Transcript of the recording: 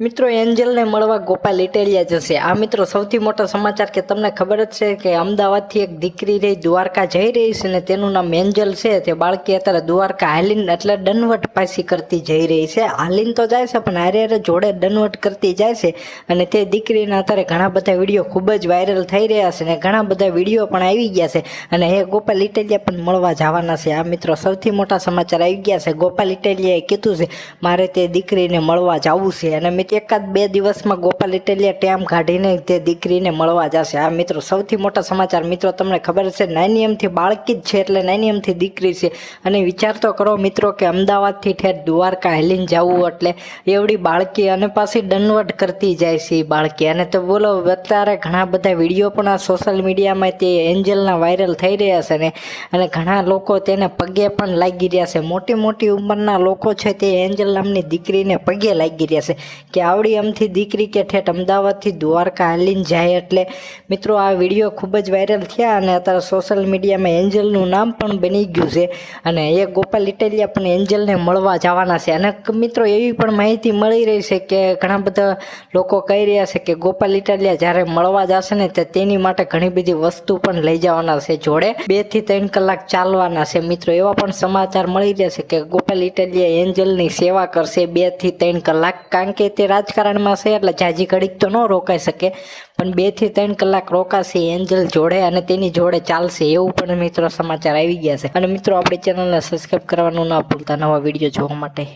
મિત્રો, એન્જલને મળવા ગોપાલ ઇટેલિયા જશે. આ મિત્રો સૌથી મોટો સમાચાર કે તમને ખબર જ છે કે અમદાવાદથી એક દીકરી રહી, દ્વારકા જઈ રહી છે ને તેનું નામ એન્જલ છે. તે બાળકી અત્યારે દ્વારકા હાલીન, એટલે દનવટ પાસી કરતી જઈ રહી છે. હાલીન તો જાય છે, પણ હારે હારે જોડે દનવટ કરતી જાય છે. અને તે દીકરીના અત્યારે ઘણા બધા વીડિયો ખૂબ જ વાયરલ થઈ રહ્યા છે ને ઘણા બધા વીડિયો પણ આવી ગયા છે. અને એ ગોપાલ ઇટેલિયા પણ મળવા જવાના છે. આ મિત્રો સૌથી મોટા સમાચાર આવી ગયા છે. ગોપાલ ઇટેલિયાએ કીધું છે, મારે તે દીકરીને મળવા જવું છે. અને મિત્ર એકાદ બે દિવસમાં ગોપાલ ઇટેલિયા ટેમ કાઢીને તે દીકરીને મળવા જશે. આ મિત્રો સૌથી મોટા સમાચાર. મિત્રો, તમને ખબર છે, નાની બાળકી જ છે એટલે નાની દીકરી છે. અને વિચાર તો કરો મિત્રો કે અમદાવાદથી ઠેર દ્વારકા હેલીને જવું એટલે એવડી બાળકી અને પાછી દંડવટ કરતી જાય છે એ બાળકી. અને તો બોલો, અત્યારે ઘણા બધા વીડિયો પણ આ સોશિયલ મીડિયામાં તે એન્જલના વાયરલ થઈ રહ્યા છે ને. અને ઘણા લોકો તેને પગે પણ લાગી રહ્યા છે. મોટી મોટી ઉંમરના લોકો છે તે એન્જલ નામની દીકરીને પગે લાગી રહ્યા છે. કે આવડી અમથી દીકરી કે ઠેઠ અમદાવાદથી દ્વારકા હાલીને જાય એટલે મિત્રો આ વીડિયો ખૂબ જ વાયરલ થયા અને અત્યારે સોશિયલ મીડિયામાં એન્જલનું નામ પણ બની ગયું છે અને એ ગોપાલ ઇટેલિયા પણ એન્જલને મળવા જવાના છે. અને મિત્રો એવી પણ માહિતી મળી રહી છે કે ઘણા બધા લોકો કહી રહ્યા છે કે ગોપાલ ઇટાલિયા જ્યારે મળવા જશે ને તે તેની માટે ઘણી બધી વસ્તુ પણ લઈ જવાના છે જોડે. બેથી ત્રણ કલાક ચાલવાના છે મિત્રો. એવા પણ સમાચાર મળી રહ્યા છે કે ગોપાલ ઇટાલિયા એન્જલની સેવા કરશે બેથી ત્રણ કલાક. કારણ કે તે રાજકારણમાં છે, એટલે જાજી ઘડીક તો ન રોકાઈ શકે, પણ બેથી ત્રણ કલાક રોકાશે એન્જલ જોડે અને તેની જોડે ચાલશે, એવું પણ મિત્રો સમાચાર આવી ગયા છે. અને મિત્રો, આપણી ચેનલને સબસ્ક્રાઈબ કરવાનું ના ભૂલતા, નવા વીડિયો જોવા માટે.